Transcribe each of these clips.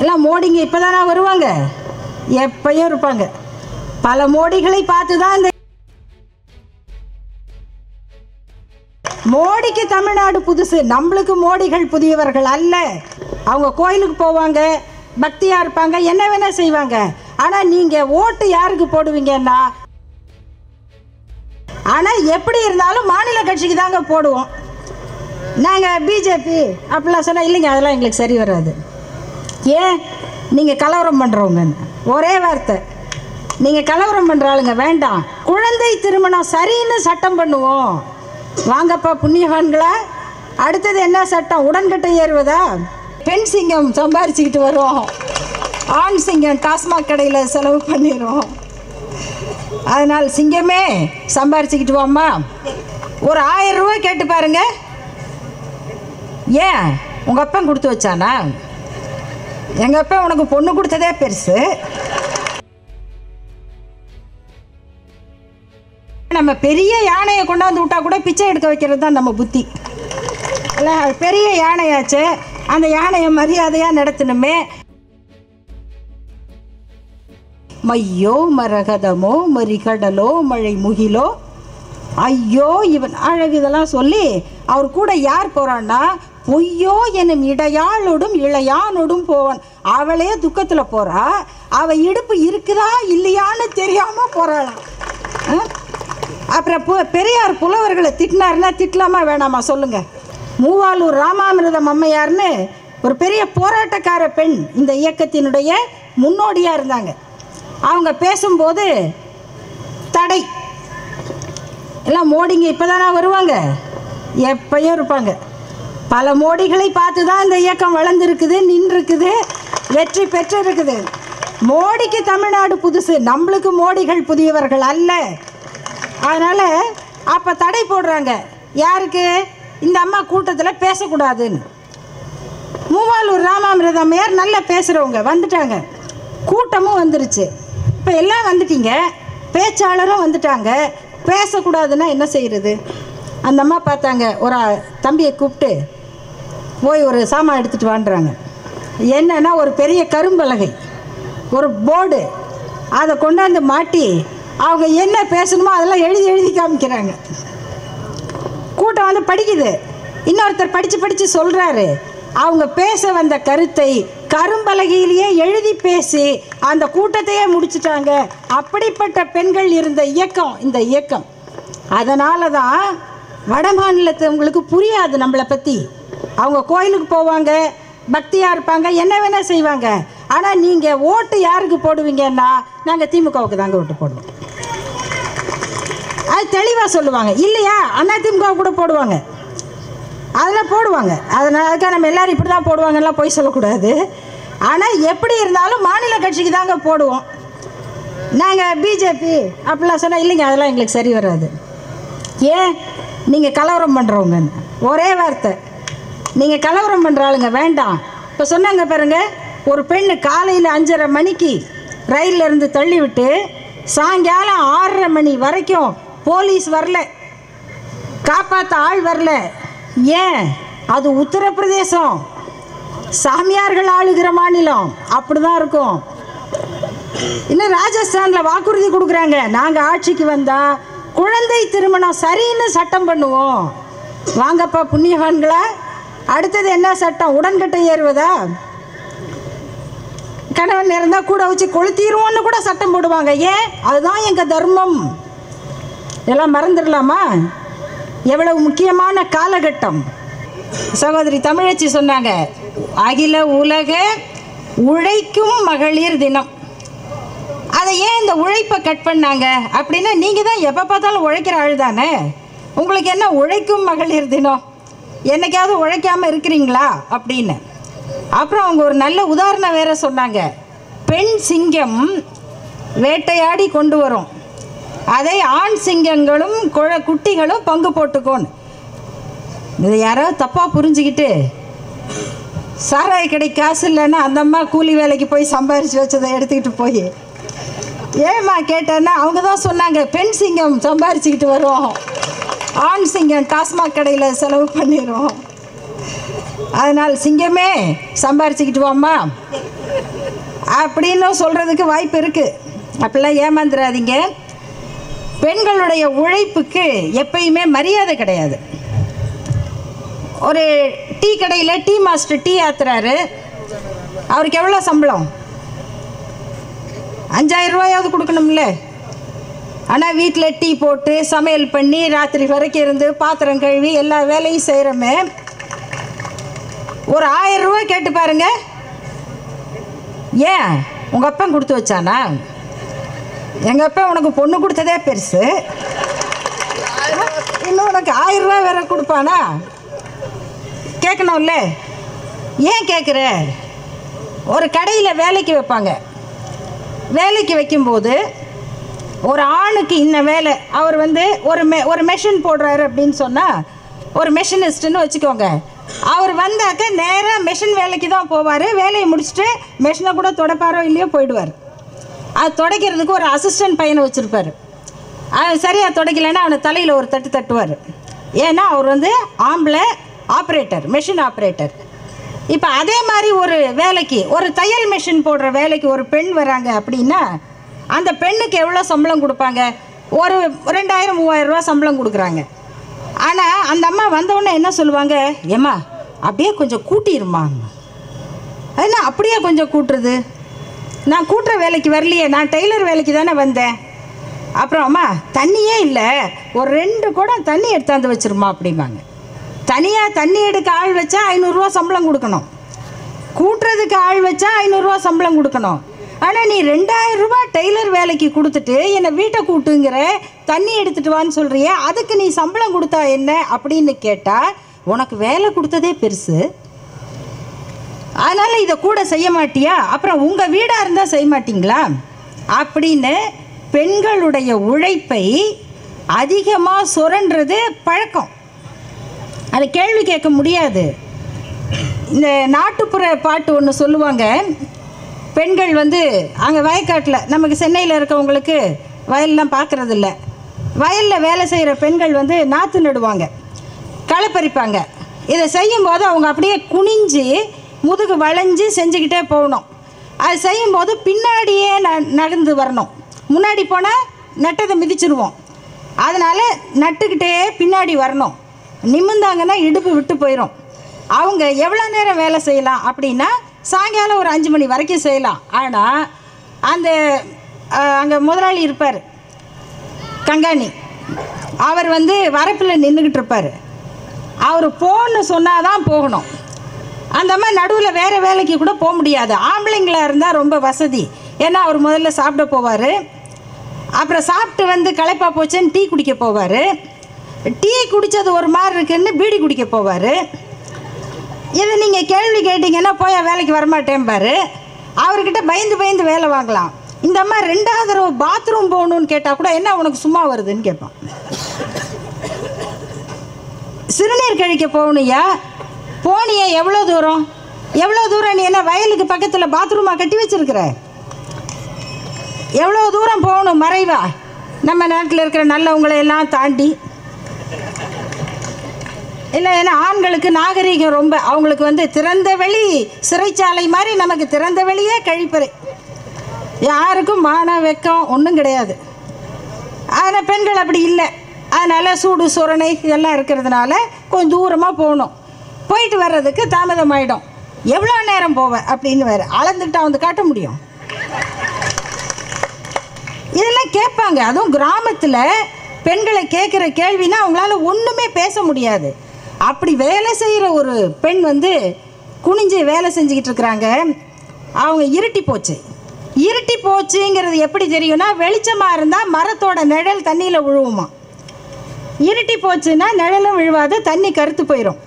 எல்லாம் மோடிங்க இப்போ தானே வருவாங்க? எப்பயும் இருப்பாங்க. பல மோடிகளை பார்த்து தான் இந்த மோடிக்கு தமிழ்நாடு புதுசு. நம்மளுக்கு மோடிகள் புதியவர்கள் அல்ல. அவங்க கோயிலுக்கு போவாங்க பக்தியாக இருப்பாங்க என்ன வேணால் செய்வாங்க. ஆனால் நீங்கள் ஓட்டு யாருக்கு போடுவீங்கன்னா ஆனால் எப்படி இருந்தாலும் மாநில கட்சிக்கு தாங்க போடுவோம். நாங்கள் பிஜேபி அப்படிலாம் சொன்னால் இல்லைங்க அதெல்லாம் எங்களுக்கு சரி வராது. ஏன்? நீங்கள் கலவரம் பண்ணுறவங்கன்னு ஒரே வார்த்தை. நீங்கள் கலவரம் பண்ணுற ஆளுங்க வேண்டாம். குழந்தை திருமணம் சரின்னு சட்டம் பண்ணுவோம். வாங்கப்பா புண்ணியவான்களா? அடுத்தது என்ன சட்டம்? உடன்கட்டை ஏறுவதா? பெண் சிங்கம் சம்பாரிச்சுக்கிட்டு வரும் ஆண் சிங்கம் டாஸ்மாக் கடையில் செலவு பண்ணிடும் அதனால் சிங்கமே சம்பாரிச்சுக்கிட்டு வாம்மா. ஒரு ஆயிரம் ரூபா கேட்டு பாருங்க. ஏன்? உங்கள் அப்பன் கொடுத்து வச்சானா? எங்கள் அப்பா உனக்கு பொண்ணு கொடுத்ததே பெருசு. நம்ம பெரிய யானையை கொண்டாந்து விட்டா கூட பிச்சை எடுக்க வைக்கிறது தான் நம்ம புத்தி. இல்லை பெரிய யானையாச்சு. அந்த யானையை மரியாதையாக நடத்தணுமே. மையோ மரகதமோ மறிகடலோ மழை முகிலோ ஐயோ இவன் அழகு இதெல்லாம் சொல்லி அவர் கூட யார் போகிறான்னா பொய்யோ எனும் இடையாளோடும் இளையானோடும் போவான். அவளே துக்கத்தில் போறா. அவ இடுப்பு இருக்குதா இல்லையான்னு தெரியாம போறாளாம் அப்புறம் பு பெரியார் புலவர்களை திட்டினாருன்னா திட்டலாமா வேணாமா சொல்லுங்க. மூவாலூர் ராமாமிரதம் அம்மையார்னு ஒரு பெரிய போராட்டக்கார பெண் இந்த இயக்கத்தினுடைய முன்னோடியாக இருந்தாங்க. அவங்க பேசும்போது தடை. எல்லாம் மோடிங்க இப்போ தானே வருவாங்க? எப்பயும் இருப்பாங்க. பல மோடிகளை பார்த்து தான் இந்த இயக்கம் வளர்ந்துருக்குது நின்றுருக்குது வெற்றி பெற்று இருக்குது மோடிக்கு தமிழ்நாடு புதுசு நம்மளுக்கு மோடிகள் புதியவர்கள் அல்ல. அதனால் அப்போ தடை போடுறாங்க. யாருக்கு? இந்த அம்மா கூட்டத்தில் பேசக்கூடாதுன்னு. மூவாலூர் ராமாமிரதம்மையார் நல்லா பேசுகிறவங்க வந்துட்டாங்க. கூட்டமும் வந்துருச்சு. இப்போ எல்லாம் வந்துட்டீங்க. பேச்சாளரும் வந்துட்டாங்க. பேசக்கூடாதுன்னா என்ன செய்கிறது அந்த அம்மா பார்த்தாங்க ஒரு தம்பியை கூப்பிட்டு போய் ஒரு சாமான் எடுத்துகிட்டு வாண்டுறாங்க என்னன்னா ஒரு பெரிய கரும்பலகை ஒரு போர்டு. அதை கொண்டாந்து மாட்டி அவங்க என்ன பேசணுமோ அதெல்லாம் எழுதி எழுதி காமிக்கிறாங்க. கூட்டம் வந்து படிக்குது. இன்னொருத்தர் படித்து படித்து சொல்கிறாரு அவங்க பேச வந்த கருத்தை கரும்பலகையிலேயே எழுதி பேசி அந்த கூட்டத்தையே முடிச்சிட்டாங்க. அப்படிப்பட்ட பெண்கள் இருந்த இயக்கம் இந்த இயக்கம். அதனால தான் வட மாநிலத்தவங்களுக்கு புரியாது நம்மளை பற்றி அவங்க கோயிலுக்கு போவாங்க பக்தியாக இருப்பாங்க என்ன வேணால் செய்வாங்க. ஆனால் நீங்கள் ஓட்டு யாருக்கு போடுவீங்கன்னா நாங்கள் திமுகவுக்கு தாங்க ஓட்டு போடுவோம். அது தெளிவாக சொல்லுவாங்க. இல்லையா? அண்ணா திமுக கூட போடுவாங்க. அதெல்லாம் போடுவாங்க. அதனால அதுக்காக நம்ம எல்லாரும் இப்படி தான் போடுவாங்கலாம் போய் சொல்லக்கூடாது. ஆனால் எப்படி இருந்தாலும் மாநில கட்சிக்கு தாங்க போடுவோம். நாங்கள் பிஜேபி அப்படிலாம் சொன்னால் இல்லைங்க அதெல்லாம் எங்களுக்கு சரி வராது. ஏன்? நீங்கள் கலவரம் பண்ணுறவங்கன்னு ஒரே வார்த்தை. நீங்கள் கலவரம் பண்ணுற ஆளுங்க வேண்டாம். இப்போ சொன்னாங்க பாருங்க ஒரு பெண்ணு காலையில் அஞ்சரை மணிக்கு ரயிலில் இருந்து தள்ளி விட்டு சாயங்காலம் ஆறரை மணி வரைக்கும் போலீஸ் வரல. காப்பாற்ற ஆள் வரல. ஏன்? அது உத்தரப்பிரதேசம். சாமியார்கள் ஆளுகிற மாநிலம். அப்படி தான் இருக்கும். இன்னும் ராஜஸ்தானில் வாக்குறுதி கொடுக்குறாங்க. நாங்கள் ஆட்சிக்கு வந்தால் குழந்தை திருமணம் சரின்னு சட்டம் பண்ணுவோம். வாங்கப்பா புண்ணியவான்களா? அடுத்தது என்ன சட்டம்? உடன்கட்டை ஏறுவதா? கணவன் இருந்தால் கூட வச்சு கொளுத்திடுவோன்னு கூட சட்டம் போடுவாங்க. ஏன்? அதுதான் எங்கள் தர்மம். எல்லாம் மறந்துடலாமா? எவ்வளவு முக்கியமான காலகட்டம். சகோதரி தமிழச்சி சொன்னாங்க அகில உலக உழைக்கும் மகளிர் தினம். அதை ஏன் இந்த உழைப்பை கட் பண்ணாங்க? அப்படின்னா நீங்கள் தான் எப்போ பார்த்தாலும் உழைக்கிற ஆள் தானே. உங்களுக்கு என்ன உழைக்கும் மகளிர் தினம்? என்னைக்காவது உழைக்காமல் இருக்கிறீங்களா அப்படின்னு. அப்புறம் அவங்க ஒரு நல்ல உதாரணம் வேற சொன்னாங்க. பெண் சிங்கம் வேட்டையாடி கொண்டு வரும். அதை ஆண் சிங்கங்களும் குழ குட்டிகளும் பங்கு போட்டுக்கோன்னு. இதை யாரோ தப்பாக புரிஞ்சுக்கிட்டு சாராய கடை காசு இல்லைன்னா அந்த அம்மா கூலி வேலைக்கு போய் சம்பாரித்து வச்சதை எடுத்துக்கிட்டு போய். ஏம்மா கேட்டேன்னா அவங்க தான் சொன்னாங்க பெண் சிங்கம் சம்பாரிச்சுக்கிட்டு வருவோம் ஆண் சிங்கம் டாஸ்மாக் கடையில் செலவு பண்ணிடும் அதனால் சிங்கமே சம்பாரிச்சுக்கிட்டு வாம்மா. அப்படின்னு சொல்கிறதுக்கு வாய்ப்பு இருக்குது அப்படிலாம் ஏமாந்துடாதீங்க பெண்களுடைய உழைப்புக்கு எப்பயுமே மரியாதை கிடையாது. ஒரு டீ கடையில் டீ மாஸ்டர் டீ ஆத்துறாரு. அவருக்கு எவ்வளோ சம்பளம்? அஞ்சாயிரம் ரூபாயாவது கொடுக்கணும்ல. ஆனால் வீட்டில் டீ போட்டு சமையல் பண்ணி ராத்திரி வரைக்கும் இருந்து பாத்திரம் கழுவி எல்லா வேலையும் செய்கிறோமே ஒரு ஆயிரம் ரூபா கேட்டு பாருங்க. ஏன்? உங்கள் அப்பன் கொடுத்து வச்சானா? எங்கள் அப்பா உனக்கு பொண்ணு கொடுத்ததே பெருசு. இன்னும் உனக்கு ஆயிரம் ரூபா வேற கொடுப்பானா? கேட்கணும்ல. ஏன் கேட்குற ஒரு கடையில் வேலைக்கு வைப்பாங்க. வேலைக்கு வைக்கும்போது ஒரு ஆணுக்கு இன்ன வேலை. அவர் வந்து ஒரு மெ ஒரு மெஷின் போடுறாரு அப்படின்னு சொன்னால் ஒரு மெஷினிஸ்ட்டுன்னு வச்சுக்கோங்க. அவர் வந்தாக்க நேராக மெஷின் வேலைக்கு தான் போவார். வேலையை முடிச்சுட்டு மெஷினை கூட தொடப்பாரோ இல்லையோ போயிடுவார். அது துடைக்கிறதுக்கு ஒரு அசிஸ்டன்ட் பையனை வச்சுருப்பார். அவன் சரியாக துடைக்கலைன்னா அவனை தலையில் ஒரு தட்டு தட்டுவார். ஏன்னா அவர் வந்து ஆம்பளை ஆப்ரேட்டர் மெஷின் ஆப்ரேட்டர் இப்போ அதே மாதிரி ஒரு வேலைக்கு ஒரு தையல் மெஷின் போடுற வேலைக்கு ஒரு பெண் வராங்க அப்படின்னா அந்த பெண்ணுக்கு எவ்வளோ சம்பளம் கொடுப்பாங்க? ஒரு ரெண்டாயிரம் மூவாயிரம் ரூபா சம்பளம் கொடுக்குறாங்க. ஆனால் அந்த அம்மா வந்தவுடனே என்ன சொல்லுவாங்க? ஏம்மா அப்படியே கொஞ்சம் கூட்டிடுமா என்ன அப்படியே கொஞ்சம் கூட்டுறது? நான் கூட்டுற வேலைக்கு வரலையே நான் டெய்லர் வேலைக்கு தானே வந்தேன். அப்புறம் அம்மா தண்ணியே இல்லை. ஒரு ரெண்டு குடம் தண்ணி எடுத்தாந்து வச்சிருமா அப்படிம்பாங்க. தனியாக தண்ணி எடுக்க ஆள் வச்சா ஐநூறுரூவா சம்பளம் கொடுக்கணும். கூட்டுறதுக்கு ஆள் வச்சா ஐநூறுரூவா சம்பளம் கொடுக்கணும். ஆனால் நீ ரெண்டாயிரம் ரூபாய் டெய்லர் வேலைக்கு கொடுத்துட்டு என்னை வீட்டை கூட்டுங்கிற தண்ணி எடுத்துட்டு வான்னு சொல்கிறியே அதுக்கு நீ சம்பளம் கொடுத்தா என்ன அப்படின்னு கேட்டால் உனக்கு வேலை கொடுத்ததே பெருசு. அதனால் இதை கூட செய்ய மாட்டியா? அப்புறம் உங்கள் வீடாக இருந்தால் செய்ய மாட்டிங்களா? அப்படின்னு பெண்களுடைய உழைப்பை அதிகமாக சுரன்றது பழக்கம். அது கேள்வி கேட்க முடியாது. இந்த நாட்டுப்புற பாட்டு ஒன்று சொல்லுவாங்க பெண்கள் வந்து அங்கே வயக்காட்டில் நமக்கு சென்னையில் இருக்கவங்களுக்கு வயல்லாம் பார்க்கறது வயலில் வேலை செய்கிற பெண்கள் வந்து நாற்று நடுவாங்க களை பறிப்பாங்க இதை செய்யும்போது அவங்க அப்படியே குனிஞ்சு முதுகு வளைஞ்சு செஞ்சுக்கிட்டே போகணும். அது செய்யும்போது பின்னாடியே ந நடந்து வரணும். முன்னாடி போனால் நட்டதை மிதிச்சிருவோம். அதனால் நட்டுக்கிட்டே பின்னாடி வரணும். நிமிந்தாங்கன்னா இடுப்பு விட்டு போயிடும் அவங்க எவ்வளோ நேரம் வேலை செய்யலாம் அப்படின்னா சாயங்காலம் ஒரு அஞ்சு மணி வரைக்கும் செய்யலாம். ஆனால் அந்த அங்கே முதலாளி இருப்பார். கங்காணி. அவர் வந்து வரப்பில் நின்றுக்கிட்டு இருப்பார். அவர் போன்னு சொன்னால் தான் போகணும். அந்த மாதிரி நடுவில் வேறு வேலைக்கு கூட போக முடியாது. ஆம்பளைங்களாக இருந்தால் ரொம்ப வசதி. ஏன்னா அவர் முதல்ல சாப்பிட போவார். அப்புறம் சாப்பிட்டு வந்து களைப்பா போச்சுன்னு டீ குடிக்க போவார். டீ குடித்தது ஒரு மாதிரி இருக்குன்னு பீடி குடிக்க போவார். இதை நீங்கள் கேள்வி கேட்டிங்கன்னா போய் வேலைக்கு வரமாட்டேன் பாரு. அவர்கிட்ட பயந்து பயந்து வேலை வாங்கலாம். இந்த மாதிரி ரெண்டாவது தடவை பாத்ரூம் போகணுன்னு கேட்டால் கூட என்ன உனக்கு சும்மா வருதுன்னு கேட்பான். சிறுநீர் கழிக்க போகணுயா போனியா எவ்வளோ தூரம்? எவ்வளோ தூரம் நீ என்ன வயலுக்கு பக்கத்தில் பாத்ரூமாக கட்டி வச்சிருக்கிற? எவ்வளோ தூரம் போகணும் மறைவா? நம்ம நாட்டில் இருக்கிற நல்லவங்களை எல்லாம் தாண்டி இல்லை ஏன்னா ஆண்களுக்கு நாகரீகம் ரொம்ப அவங்களுக்கு வந்து திறந்த வெளி சிறைச்சாலை மாதிரி நமக்கு திறந்த வெளியே கழிப்பறை. யாருக்கும் மான வெக்கம் ஒன்றும் கிடையாது. ஆனால் பெண்கள் அப்படி இல்லை. அதனால் சூடு சுரணை இதெல்லாம் இருக்கிறதுனால கொஞ்சம் தூரமாக போகணும். போயிட்டு வர்றதுக்கு தாமதம் ஆகிடும் எவ்வளோ நேரம் போவேன் அப்படின்னு வேறு அளந்துக்கிட்டா வந்து காட்ட முடியும். இதெல்லாம் கேட்பாங்க. அதுவும் கிராமத்தில் பெண்களை கேட்குற கேள்வினா அவங்களால ஒன்றுமே பேச முடியாது. அப்படி வேலை செய்கிற ஒரு பெண் வந்து குனிஞ்சு வேலை செஞ்சுக்கிட்டு இருக்கிறாங்க. அவங்க இருட்டி போச்சு. இருட்டி போச்சுங்கிறது எப்படி தெரியும்னா வெளிச்சமாக இருந்தால் மரத்தோட நிழல் தண்ணியில் விழுவுமா. இருட்டி போச்சுன்னா நிழலும் விழுவாது தண்ணி கருத்து போயிடும்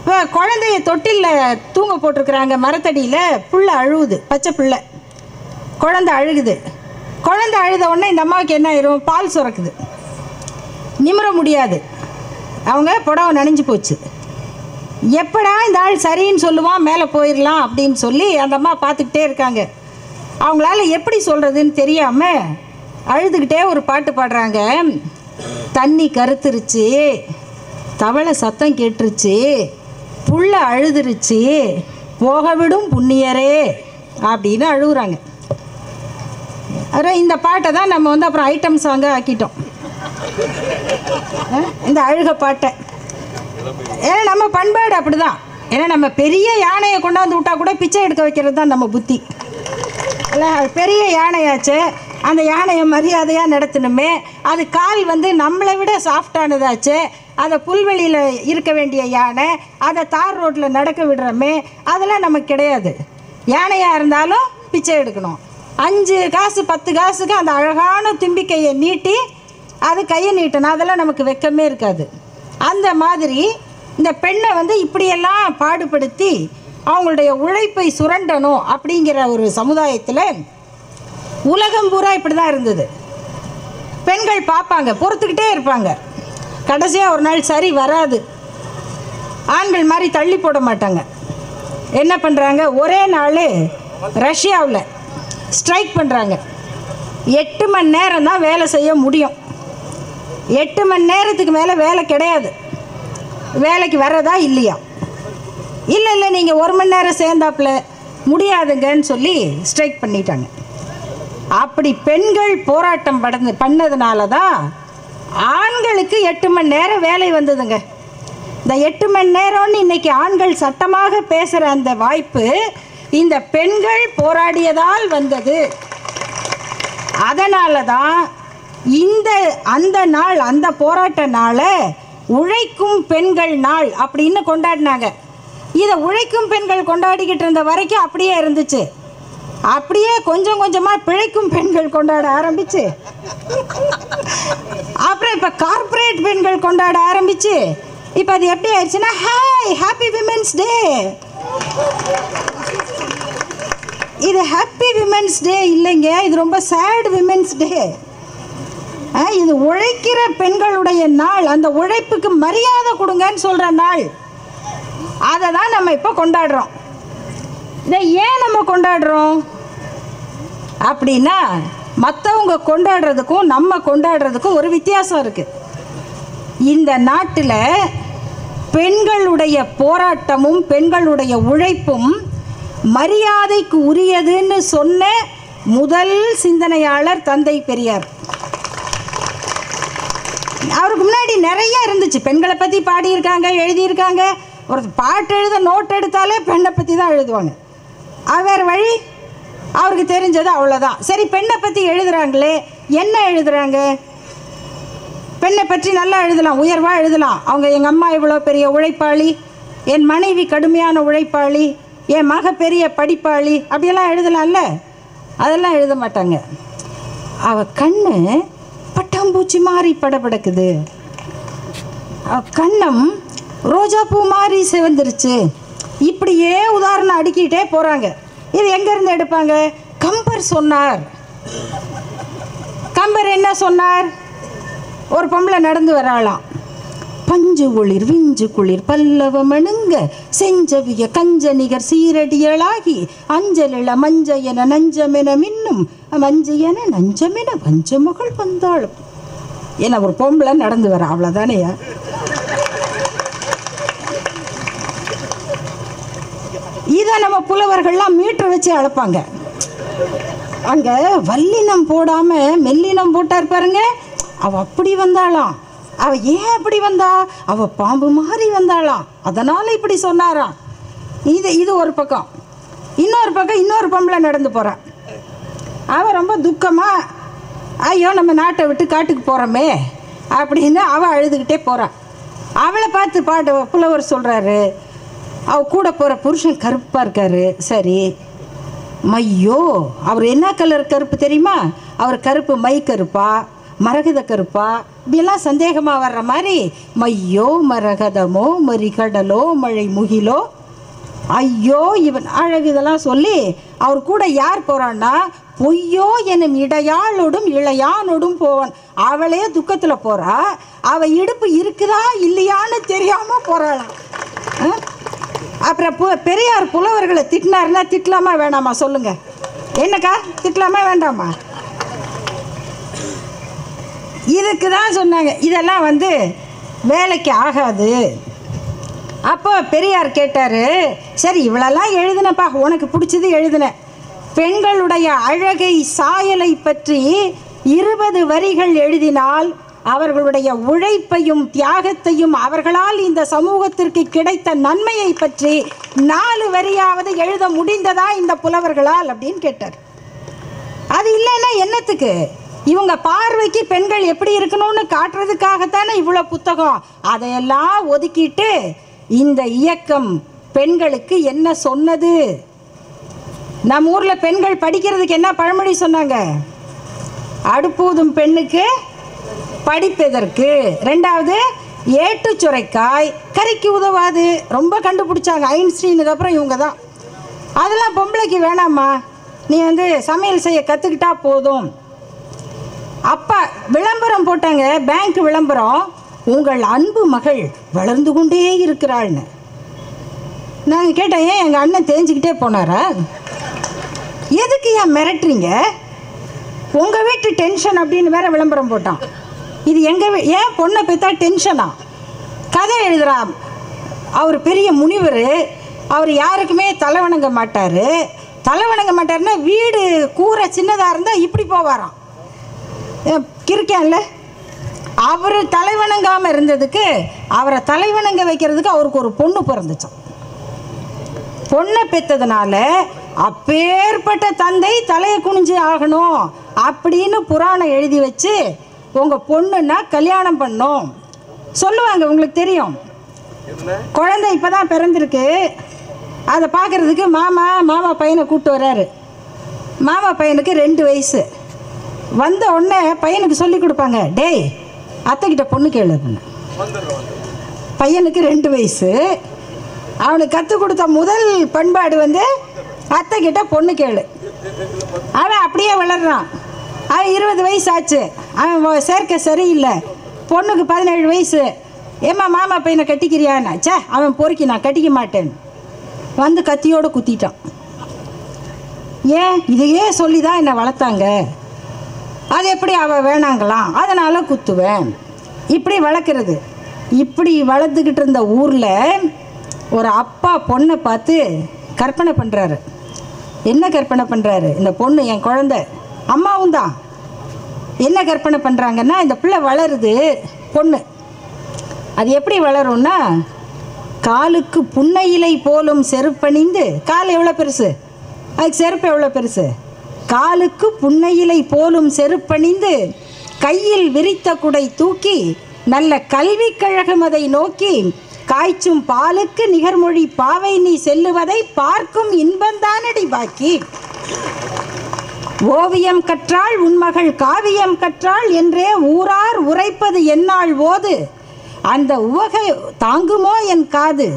இப்போ குழந்தைய தொட்டிலில் தூங்க போட்டிருக்கிறாங்க மரத்தடியில் புள்ள அழுவுது பச்சை புள்ள. குழந்தை அழுகுது. குழந்தை அழுத உடனே இந்த அம்மாவுக்கு என்ன ஆயிரும்? பால் சுரக்குது. நிமிர முடியாது. அவங்க புடவை நனைஞ்சு போச்சு. எப்படா இந்த ஆள் சரின்னு சொல்லுவான் மேலே போயிடலாம் அப்படின்னு சொல்லி அந்த அம்மா பார்த்துக்கிட்டே இருக்காங்க. அவங்களால எப்படி சொல்கிறதுன்னு தெரியாமல் அழுதுகிட்டே ஒரு பாட்டு பாடுறாங்க. தண்ணி கருத்துருச்சு தவளை சத்தம் கேட்டுருச்சு புள்ள அழுதுருச்சு போக விடும் புண்ணியரே அப்படின்னு அழுகுறாங்க. அப்புறம் இந்த பாட்டை தான் நம்ம வந்து அப்புறம் ஐட்டம் சாங்காக ஆக்கிட்டோம். இந்த அழுக பாட்டை. ஏன்னா நம்ம பண்பாடு அப்படிதான். ஏன்னா நம்ம பெரிய யானையை கொண்டாந்து விட்டா கூட பிச்சை எடுக்க வைக்கிறது தான் நம்ம புத்தி. இல்லை பெரிய யானையாச்சு. அந்த யானையை மரியாதையாக நடத்தணுமே. அது கால் வந்து நம்மளை விட சாஃப்டானதாச்சு அதை புல்வெளியில் இருக்க வேண்டிய யானை அதை தார் ரோட்டில் நடக்க விடுறோமே. அதெல்லாம் நமக்கு கிடையாது. யானையாக இருந்தாலும் பிச்சை எடுக்கணும். அஞ்சு காசு பத்து காசுக்கு அந்த அழகான தும்பிக்கையை நீட்டி அது கையை நீட்டணும் அதெல்லாம் நமக்கு வெக்கமே இருக்காது. அந்த மாதிரி இந்த பெண்ணை வந்து இப்படியெல்லாம் பாடுபடுத்தி அவங்களுடைய உழைப்பை சுரண்டணும் அப்படிங்கிற ஒரு சமுதாயத்தில் உலகம் பூரா இப்படி தான் இருந்தது. பெண்கள் பார்ப்பாங்க பொறுத்துக்கிட்டே இருப்பாங்க. கடைசியாக ஒரு நாள் சரி வராது. ஆண்கள் மாதிரி தள்ளி போட மாட்டாங்க. என்ன பண்ணுறாங்க ஒரே நாள் ரஷ்யாவில் ஸ்ட்ரைக் பண்ணுறாங்க எட்டு மணி நேரம் தான் வேலை செய்ய முடியும். எட்டு மணி நேரத்துக்கு மேலே வேலை கிடையாது. வேலைக்கு வரதா இல்லையா? இல்லை இல்லை நீங்கள் ஒரு மணி நேரம் சேர்ந்தாப்புல முடியாதுங்கன்னு சொல்லி ஸ்ட்ரைக் பண்ணிட்டாங்க. அப்படி பெண்கள் போராட்டம் படந்து பண்ணதுனால தான் ஆண்களுக்கு எட்டு மணி நேரம் வேலை வந்ததுங்க. இந்த எட்டு மணி நேரம்னு இன்னைக்கு ஆண்கள் சட்டமாக பேசுகிற அந்த வாய்ப்பு இந்த பெண்கள் போராடியதால் வந்தது. அதனால தான் இந்த அந்த நாள் அந்த போராட்ட நாளை உழைக்கும் பெண்கள் நாள் அப்படின்னு கொண்டாடினாங்க. இதை உழைக்கும் பெண்கள் கொண்டாடிக்கிட்டு இருந்த வரைக்கும் அப்படியே இருந்துச்சு. அப்படியே கொஞ்சம் கொஞ்சமாக பிழைக்கும் பெண்கள் கொண்டாட ஆரம்பிச்சு. அப்புறம் இப்போ கார்ப்பரேட் பெண்கள் கொண்டாட ஆரம்பிச்சு. இப்போ அது எப்படி ஆயிடுச்சுன்னா ஹாய் ஹாப்பி விமென்ஸ் டே இது ஹாப்பி விமென்ஸ் டே இல்லைங்க இது ரொம்ப சேட் விமென்ஸ் டே இது உழைக்கிற பெண்களுடைய நாள். அந்த உழைப்புக்கு மரியாதை கொடுங்கன்னு சொல்கிற நாள். அதை தான் நம்ம இப்போ கொண்டாடுறோம். இதை ஏன் நம்ம கொண்டாடுறோம்? அப்படின்னா மற்றவங்க கொண்டாடுறதுக்கும் நம்ம கொண்டாடுறதுக்கும் ஒரு வித்தியாசம் இருக்குது இந்த நாட்டில் பெண்களுடைய போராட்டமும் பெண்களுடைய உழைப்பும் மரியாதைக்கு உரியதுன்னு சொன்ன முதல் சிந்தனையாளர் தந்தை பெரியார். அவருக்கு முன்னாடி நிறைய இருந்துச்சு. பெண்களை பற்றி பாடியிருக்காங்க எழுதியிருக்காங்க. ஒரு பாட்டு எழுத நோட் எடுத்தாலே பெண்ணை பற்றி தான் எழுதுவாங்க. வேறு வழி? அவருக்கு தெரிஞ்சது அவ்வளோதான் சரி பெண்ணை பற்றி எழுதுறாங்களே என்ன எழுதுறாங்க? பெண்ணை பற்றி நல்லா எழுதலாம் உயர்வாக எழுதலாம். அவங்க எங்கள் அம்மா இவ்வளோ பெரிய உழைப்பாளி என் மனைவி கடுமையான உழைப்பாளி என் மக பெரிய படிப்பாளி அப்படியெல்லாம் எழுதலாம்ல? அதெல்லாம் எழுத மாட்டாங்க. அவள் கண்ணு பட்டாம்பூச்சி மாதிரி படபடக்குது. கண்ணம் ரோஜா பூ மாதிரி சிவந்துருச்சு. இப்படியே உதாரணம் அடுக்கிட்டே போகிறாங்க இது எங்கேருந்து எடுப்பாங்க? கம்பர் சொன்னார். கம்பர் என்ன சொன்னார்? ஒரு பொம்பளை நடந்து வராளாம். பஞ்சு ஒளிர் விஞ்சு குளிர் பல்லவமணுங்க செஞ்சவிய கஞ்சனிகர் சீரடியளாகி அஞ்சலிள மஞ்ச என நஞ்சமென மின்னும் மஞ்சையன நஞ்சமென வஞ்ச மகள் வந்தாளும். என ஒரு பொம்பளை நடந்து வர அவ்வளோதானேயா இதை நம்ம புலவர்கள்லாம் மீட்டர் வச்சு அளப்பாங்க அங்கே வல்லினம் போடாமல் மெல்லினம் போட்டார் பாருங்க அவள் அப்படி வந்தாளாம். அவ ஏன் அப்படி வந்தா? அவ பாம்பு மாதிரி வந்தாளாம் அதனால இப்படி சொன்னாராம் இது இது ஒரு பக்கம். இன்னொரு பக்கம் இன்னொரு பொம்பளை நடந்து போகிறான் அவ ரொம்ப துக்கமா ஐயோ நம்ம நாட்டை விட்டு காட்டுக்கு போகிறோமே அப்படின்னு அவள் அழுதுகிட்டே போகிறான் அவளை பார்த்து பாட்டு புலவர் சொல்கிறாரு அவ கூட போகிற புருஷன் கருப்பாக இருக்காரு. சரி. மையோ அவர் என்ன கலர் கருப்பு தெரியுமா? அவர் கருப்பு மை கருப்பா. மரகத கருப்பா இப்படிலாம் சந்தேகமாக வர்ற மாதிரி மையோ மரகதமோ மறிகடலோ மழை முகிலோ ஐயோ இவன் அழகு இதெல்லாம் சொல்லி அவர் கூட யார் போகிறான்னா பொய்யோ எனும் இடையாளோடும் இளையானோடும் போவான். அவளே துக்கத்தில் போகிறா அவள் இடுப்பு இருக்குதா இல்லையான்னு தெரியாமல் போகிறாளாம் அப்புறம் பு பெரியார் புலவர்களை திட்டினாருன்னா திட்டலாமா வேணாமா சொல்லுங்கள் என்னக்கா திட்டலாமா வேண்டாமா? இதுக்கு தான் சொன்னாங்க. இதெல்லாம் வந்து வேலைக்கு ஆகாது. அப்போ பெரியார் கேட்டார் சரி இவ்வளோலாம் எழுதுனப்பா. உனக்கு பிடிச்சது எழுதுன. பெண்களுடைய அழகை சாயலை பற்றி இருபது வரிகள் எழுதினால் அவர்களுடைய உழைப்பையும் தியாகத்தையும் அவர்களால் இந்த சமூகத்திற்கு கிடைத்த நன்மையை பற்றி நாலு வரியாவது எழுத முடிந்ததா இந்த புலவர்களால் அப்படின்னு கேட்டார். அது இல்லைன்னா என்னத்துக்கு? இவங்க பார்வைக்கு பெண்கள் எப்படி இருக்கணும்னு காட்டுறதுக்காகத்தானே இவ்வளோ புத்தகம்? அதையெல்லாம் ஒதுக்கிட்டு இந்த இயக்கம் பெண்களுக்கு என்ன சொன்னது? நம்ம ஊரில் பெண்கள் படிக்கிறதுக்கு என்ன பழமொழி சொன்னாங்க? அடுப்பூதும் பெண்ணுக்கு படிப்பதற்கு. ரெண்டாவது ஏட்டு சுரைக்காய் கறிக்கு உதவாது. ரொம்ப கண்டுபிடிச்சாங்க. ஐன்ஸ்டீனுக்கு அப்புறம் இவங்க தான் அதெல்லாம் பொம்பளைக்கு வேணாம்மா. நீ வந்து சமையல் செய்ய கற்றுக்கிட்டா போதும். அப்பா விளம்பரம் போட்டாங்க பேங்க் விளம்பரம். உங்கள் அன்பு மகள் வளர்ந்து கொண்டே இருக்கிறாள்னு. நாங்கள் கேட்டேன் ஏன் எங்கள் அண்ணன் தேஞ்சிக்கிட்டே போனாரா? எதுக்கு ஏன் மிரட்டுறீங்க? உங்கள் வீட்டு டென்ஷன் அப்படின்னு வேற விளம்பரம் போட்டான். இது எங்கள் வீ ஏன் பொண்ணை பெற்றா டென்ஷனா கதை எழுதுறா. அவர் பெரிய முனிவர். அவர் யாருக்குமே தலை வணங்க மாட்டார். தலை வணங்க மாட்டார்னா வீடு கூரை சின்னதாக இருந்தால் இப்படி போவாராம். கிறுக்கேன்ல அவர் தலைவணங்காமல் இருந்ததுக்கு அவரை தலைவணங்க வைக்கிறதுக்கு அவருக்கு ஒரு பொண்ணு பிறந்துச்சான் பொண்ணை பெற்றதுனால அப்பேற்பட்ட தந்தை தலையை குனிஞ்சு ஆகணும் அப்படின்னு புராணம் எழுதி வச்சு உங்கள் பொண்ணுன்னா கல்யாணம் பண்ணும். சொல்லுவாங்க உங்களுக்கு தெரியும். குழந்தை இப்போ தான் பிறந்திருக்கு. அதை பார்க்குறதுக்கு மாமா மாமா பையனை கூப்பிட்டு வர்றாரு. மாமா பையனுக்கு ரெண்டு வயசு. வந்த உடனே பையனுக்கு சொல்லி கொடுப்பாங்க டேய் அத்தைக்கிட்ட பொண்ணு கேளு அப்படின்னு. பையனுக்கு ரெண்டு வயசு. அவனுக்கு கற்றுக் கொடுத்த முதல் பண்பாடு வந்து அத்தைக்கிட்ட பொண்ணு கேளு. அவன் அப்படியே வளர்றான். அவன் இருபது வயசு ஆச்சு அவன் சேர்க்க சரியில்லை. பொண்ணுக்கு பதினேழு வயசு. ஏம்மா மாமா பையனை கட்டிக்கிறியான்னா? ச்சே அவன் பொறுக்கி நான் கட்டிக்க மாட்டேன் வந்து கத்தியோடு குத்திட்டான். ஏன்? இதையே சொல்லி தான் என்னை வளர்த்தாங்க. அது எப்படி அவள் வேணாங்களாம் அதனால் குத்துவேன். இப்படி வளர்க்குறது. இப்படி வளர்த்துக்கிட்டு இருந்த ஊரில் ஒரு அப்பா பொண்ணை பார்த்து கற்பனை பண்ணுறாரு என்ன கற்பனை பண்ணுறாரு இந்த பொண்ணு என் குழந்த. அம்மாவும் தான். என்ன கற்பனை பண்ணுறாங்கன்னா இந்த பிள்ளை வளருது பொண்ணு. அது எப்படி வளரும்னா காலுக்கு புன்னையிலை போலும் செருப்பணிந்து கால் எவ்வளோ பெருசு? அதுக்கு செருப்பு எவ்வளோ பெருசு? காலுக்கு புன்னையிலை போலும் செருப்பணிந்து கையில் விரித்த குடை தூக்கி நல்ல கல்விக் கழகம் அதை நோக்கி காய்ச்சும் பாலுக்கு நிகர்மொழி பாவை நீ செல்லுவதை பார்க்கும் இன்பந்தானடி பாக்கி. ஓவியம் கற்றாள் உன்மகள் காவியம் கற்றாள் என்றே ஊரார் உரைப்பது என்னால் ஓது. அந்த உவகை தாங்குமோ என் காது?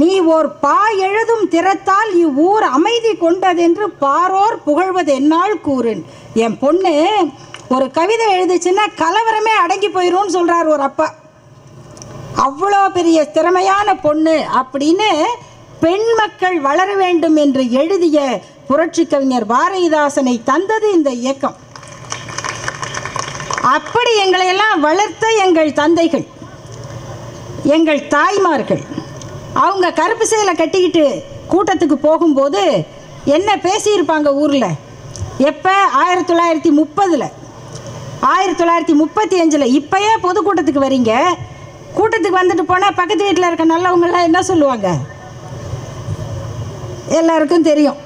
நீ ஓர் பா எழுதும் திறத்தால் இவ்வூர் அமைதி கொண்டதென்று பாரோர் புகழ்வது என்னால் கூறுன். என் பொண்ணு ஒரு கவிதை எழுதுச்சுன்னா கலவரமே அடங்கி போயிரும்னு சொல்கிறார் ஒரு அப்பா. அவ்வளோ பெரிய திறமையான பொண்ணு அப்படின்னு பெண் மக்கள் வளர வேண்டும் என்று எழுதிய புரட்சி கவிஞர் பாரதிதாசனை தந்தது இந்த இயக்கம். அப்படி எங்களையெல்லாம் வளர்த்த எங்கள் தந்தைகள் எங்கள் தாய்மார்கள் அவங்க கருப்பு சேலை கட்டிக்கிட்டு கூட்டத்துக்கு போகும்போது என்ன பேசியிருப்பாங்க ஊரில்? எப்போ? ஆயிரத்தி தொள்ளாயிரத்தி முப்பதில். ஆயிரத்தி தொள்ளாயிரத்தி முப்பத்தி அஞ்சில். இப்போயே பொதுக்கூட்டத்துக்கு வரீங்க. கூட்டத்துக்கு வந்துட்டு போனால் பக்கத்து வீட்டில் இருக்க நல்லவங்கெல்லாம் என்ன சொல்லுவாங்க? எல்லாருக்கும் தெரியும்.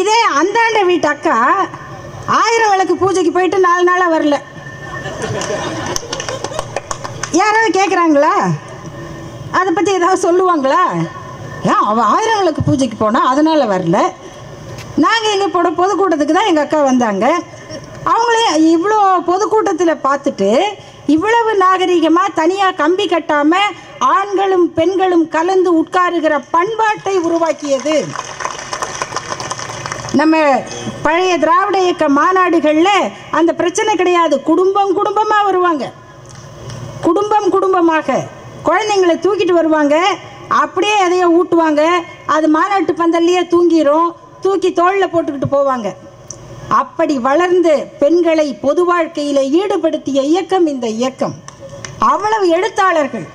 இதே அந்தாண்ட வீட்டு அக்கா ஆயிரம் விளக்கு பூஜைக்கு போயிட்டு நாலு நாளாக வரல. யாராவது கேட்குறாங்களா அதை பற்றி ஏதாவது சொல்லுவாங்களா? ஏன் அவள் ஆயிரம் விளக்கு பூஜைக்கு போனால் அதனால் வரல. நாங்கள் எங்கள் போட பொதுக்கூட்டத்துக்கு தான் எங்கள் அக்கா வந்தாங்க. அவங்களே இவ்வளோ பொதுக்கூட்டத்தில் பார்த்துட்டு இவ்வளவு நாகரிகமாக தனியாக கம்பி கட்டாமல் ஆண்களும் பெண்களும் கலந்து உட்காருகிற பண்பாட்டை உருவாக்கியது. நம்ம பழைய திராவிட இயக்க மாநாடுகளில் அந்த பிரச்சனை கிடையாது. குடும்பம் குடும்பமாக வருவாங்க. குடும்பம் குடும்பமாக. குழந்தைங்களை தூக்கிட்டு வருவாங்க. அப்படியே எதையோ ஊட்டுவாங்க. அது மாநாட்டு பந்தல்லையே தூங்கிரும். தூக்கி தோளில் போட்டுக்கிட்டு போவாங்க. அப்படி வளர்ந்து பெண்களை பொது வாழ்க்கையில் ஈடுபடுத்திய இயக்கம் இந்த இயக்கம். அவ்வளவு எழுத்தாளர்கள்.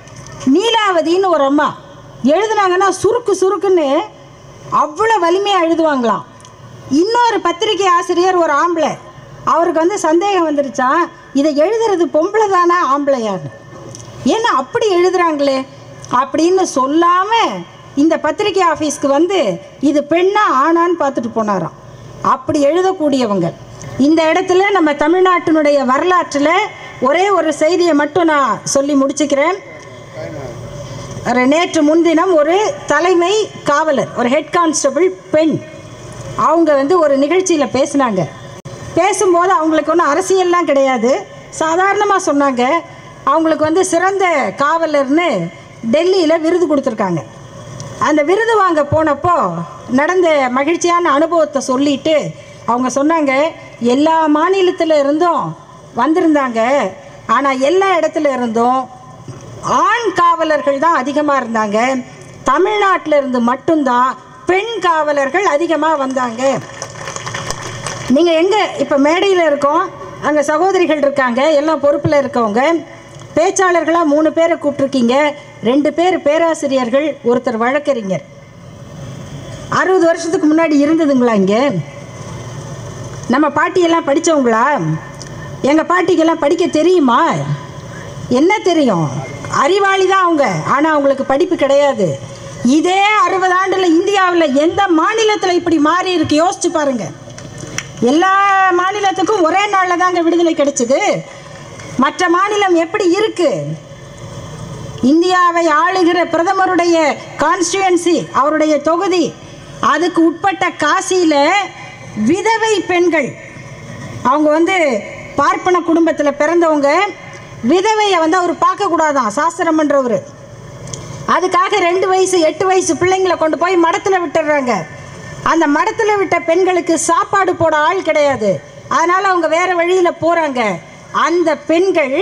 நீலாவதின்னு ஒரு அம்மா. எழுதுனாங்கன்னா சுருக்கு சுருக்குன்னு அவ்வளோ வலிமையாக எழுதுவாங்களாம். இன்னொரு பத்திரிகை ஆசிரியர் ஒரு ஆம்பளை. அவருக்கு வந்து சந்தேகம் வந்துருச்சான் இதை எழுதுறது பொம்பளை தானா ஆம்பளையான்னு. ஏன்னா அப்படி எழுதுறாங்களே? அப்படின்னு சொல்லாமல் இந்த பத்திரிகை ஆஃபீஸ்க்கு வந்து இது பெண்ணா ஆனான்னு பார்த்துட்டு போனாராம். அப்படி எழுதக்கூடியவங்க. இந்த இடத்துல நம்ம தமிழ்நாட்டினுடைய வரலாற்றில் ஒரே ஒரு செய்தியை மட்டும் நான் சொல்லி முடிச்சுக்கிறேன். நேற்று முன்தினம் ஒரு தலைமை காவலர் ஒரு ஹெட் கான்ஸ்டபிள் பெண் அவங்க வந்து ஒரு நிகழ்ச்சியில் பேசினாங்க. பேசும்போது அவங்களுக்கு ஒன்றும் அரசியல்லாம் கிடையாது. சாதாரணமாக சொன்னாங்க அவங்களுக்கு வந்து சிறந்த காவலர்னு டெல்லியில் விருது கொடுத்துருக்காங்க. அந்த விருது வாங்க போனப்போ நடந்த மகிழ்ச்சியான அனுபவத்தை சொல்லிட்டு அவங்க சொன்னாங்க எல்லா மாநிலத்தில் இருந்தும் வந்திருந்தாங்க. ஆனால் எல்லா இடத்துல இருந்தும் ஆண் காவலர்கள் தான் அதிகமாக இருந்தாங்க. தமிழ்நாட்டில் இருந்து மட்டும்தான் பெண் காவலர்கள் அதிகமாக வந்தாங்க. நீங்கள் எங்கே இப்போ மேடையில் இருக்கோம் அங்கே சகோதரிகள் இருக்காங்க எல்லாம் பொறுப்பில் இருக்கவங்க. பேச்சாளர்களாக மூணு பேரை கூப்பிட்ருக்கீங்க ரெண்டு பேர் பேராசிரியர்கள் ஒருத்தர் வழக்கறிஞர். அறுபது வருஷத்துக்கு முன்னாடி இருந்ததுங்களா இங்கே? நம்ம பாட்டியெல்லாம் படித்தவங்களா எங்கள் பாட்டிக்கெல்லாம் படிக்க தெரியுமா? என்ன தெரியும்? அறிவாளி தான் அவங்க ஆனால் அவங்களுக்கு படிப்பு கிடையாது. இதே அறுபது ஆண்டில் இந்தியாவில் எந்த மாநிலத்தில் இப்படி மாறி இருக்கு? யோசிச்சு பாருங்கள் எல்லா மாநிலத்துக்கும் ஒரே நாளில் தாங்க விடுதலை கிடைச்சிது. மற்ற மாநிலம் எப்படி இருக்கு? இந்தியாவை ஆளுகிற பிரதமருடைய கான்ஸ்டியூன்சி அவருடைய தொகுதி அதுக்கு உட்பட்ட காசியில் விதவை பெண்கள். அவங்க வந்து பார்ப்பன குடும்பத்தில் பிறந்தவங்க. விதவையை வந்து அவர் பார்க்கக்கூடாதான் சாஸ்திரம் பண்ணுறவர் அதுக்காக ரெண்டு வயசு எட்டு வயசு பிள்ளைங்களை கொண்டு போய் மடத்தில் விட்டுடுறாங்க அந்த மடத்தில் விட்ட பெண்களுக்கு சாப்பாடு போட ஆள் கிடையாது. அதனால் அவங்க வேறு வழியில் போகிறாங்க அந்த பெண்கள்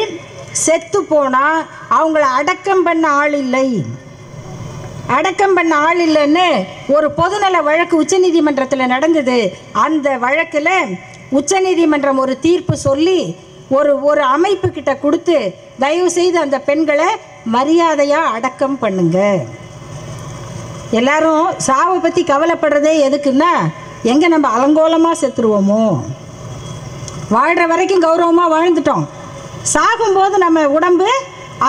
செத்து போனால் அவங்கள அடக்கம் பண்ண ஆள் இல்லை. அடக்கம் பண்ண ஆள் இல்லைன்னு ஒரு பொதுநல வழக்கு உச்சநீதிமன்றத்தில் நடந்தது. அந்த வழக்கில் உச்சநீதிமன்றம் ஒரு தீர்ப்பு சொல்லி ஒரு ஒரு அமைப்பு கிட்ட கொடுத்து தயவு செய்து அந்த பெண்களை மரியாதையாக அடக்கம் பண்ணுங்க. எல்லாரும் சாவை பற்றி கவலைப்படுறதே எதுக்குன்னா எங்கே நம்ம அலங்கோலமாக செத்துருவோமோ? வாழ்கிற வரைக்கும் கௌரவமாக வாழ்ந்துட்டோம். சாகும்போது நம்ம உடம்பு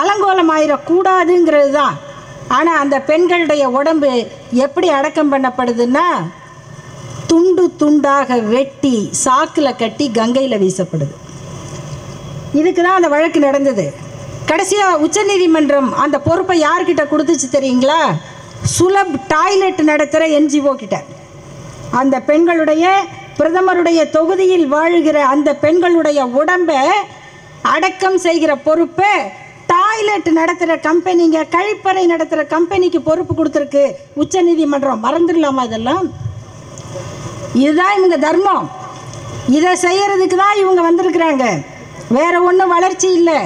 அலங்கோலம் ஆயிடக்கூடாதுங்கிறது தான் ஆனால் அந்த பெண்களுடைய உடம்பு எப்படி அடக்கம் பண்ணப்படுதுன்னா துண்டு துண்டாக வெட்டி சாக்கில் கட்டி கங்கையில் வீசப்படுது. இதுக்கு தான் அந்த வழக்கு நடந்தது. கடைசியாக உச்சநீதிமன்றம் அந்த பொறுப்பை யார்கிட்ட கொடுத்துச்சு தெரியுங்களா? சுலப் டாய்லெட் நடத்துகிற என்ஜிஓ கிட்ட. அந்த பெண்களுடைய பிரதமருடைய தொகுதியில் வாழ்கிற அந்த பெண்களுடைய உடம்பை அடக்கம் செய்கிற பொறுப்பை டாய்லெட் நடத்துகிற கம்பெனிங்க கழிப்பறை நடத்துகிற கம்பெனிக்கு பொறுப்பு கொடுத்துருக்கு. உச்சநீதிமன்றம் மறந்துடலாமா இதெல்லாம்? இதுதான் இவங்க தர்மம். இதை செய்கிறதுக்கு தான் இவங்க வந்திருக்கிறாங்க. வேற ஒன்றும் வளர்ச்சி இல்லை.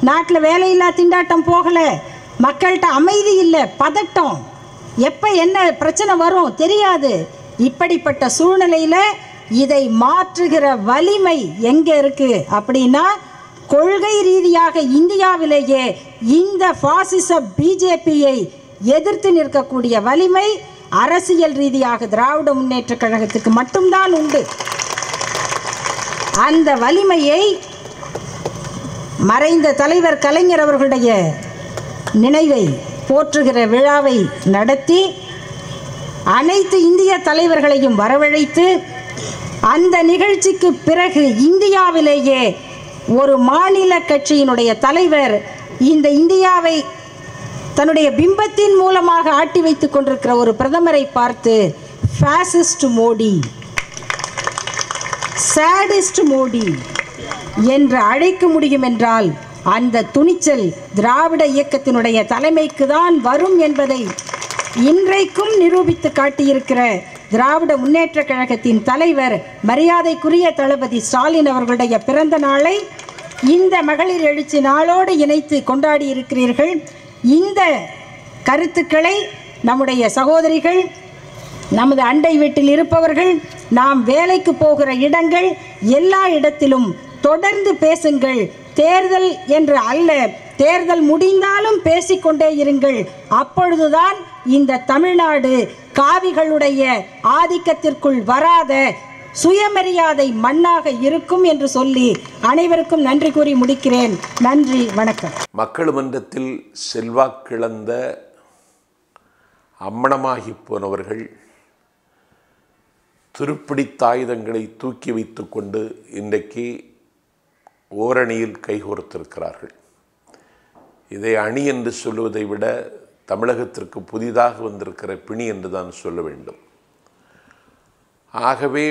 நாட்டில் வேலையில்லா திண்டாட்டம் போகலை. மக்கள்கிட்ட அமைதி இல்லை. பதட்டம். எப்போ என்ன பிரச்சனை வரும்? தெரியாது. இப்படிப்பட்ட சூழ்நிலையில் இதை மாற்றுகிற வலிமை எங்கே இருக்குது அப்படின்னா கொள்கை ரீதியாக இந்தியாவிலேயே இந்த பாசிச பிஜேபியை எதிர்த்து நிற்கக்கூடிய வலிமை அரசியல் ரீதியாக திராவிட முன்னேற்ற கழகத்துக்கு மட்டும்தான் உண்டு. அந்த வலிமையை மறைந்த தலைவர் கலைஞர் அவர்களுடைய நினைவை போற்றுகிற விழாவை நடத்தி அனைத்து இந்திய தலைவர்களையும் வரவழைத்து அந்த நிகழ்ச்சிக்கு பிறகு இந்தியாவிலேயே ஒரு மாநில கட்சியினுடைய தலைவர் இந்த இந்தியாவை தன்னுடைய பிம்பத்தின் மூலமாக ஆட்டி வைத்துக் கொண்டிருக்கிற ஒரு பிரதமரை பார்த்து ஃபேசிஸ்ட் மோடி சேடிஸ்ட் மோடி என்று அழைக்க முடியும் என்றால் அந்த துணிச்சல் திராவிட இயக்கத்தினுடைய தலைமைக்கு தான் வரும் என்பதை இன்றைக்கும் நிரூபித்து காட்டியிருக்கிற திராவிட முன்னேற்ற கழகத்தின் தலைவர் மரியாதைக்குரிய தளபதி ஸ்டாலின் அவர்களுடைய பிறந்த நாளை இந்த மகளிர் எழுச்சி நாளோடு இணைத்து கொண்டாடி இருக்கிறீர்கள் இந்த கருத்துக்களை நம்முடைய சகோதரிகள் நமது அண்டை வீட்டில் இருப்பவர்கள் நாம் வேலைக்கு போகிற இடங்கள் எல்லா இடத்திலும் தொடர்ந்து பேசுங்கள். தேர்தல் என்று அல்ல தேர்தல் முடிந்தாலும் பேசிக்கொண்டே இருங்கள். அப்பொழுதுதான் இந்த தமிழ்நாடு காவிகளுடைய ஆதிக்கத்திற்குள் வராத சுயமரியாதை மண்ணாக இருக்கும் என்று சொல்லி அனைவருக்கும் நன்றி கூறி முடிக்கிறேன். நன்றி வணக்கம். மக்கள் மன்றத்தில் செல்வாக்கிழந்த அம்மணமாகி போனவர்கள் திருப்பிடி தாயுதங்களை தூக்கி வைத்துக்கொண்டு இன்றைக்கு ஓரணியில் கைகோர்த்திருக்கிறார்கள். இதை அணி என்று சொல்லுவதை விட தமிழகத்திற்கு புதிதாக வந்திருக்கிற பிணி என்று தான் சொல்ல வேண்டும். ஆகவே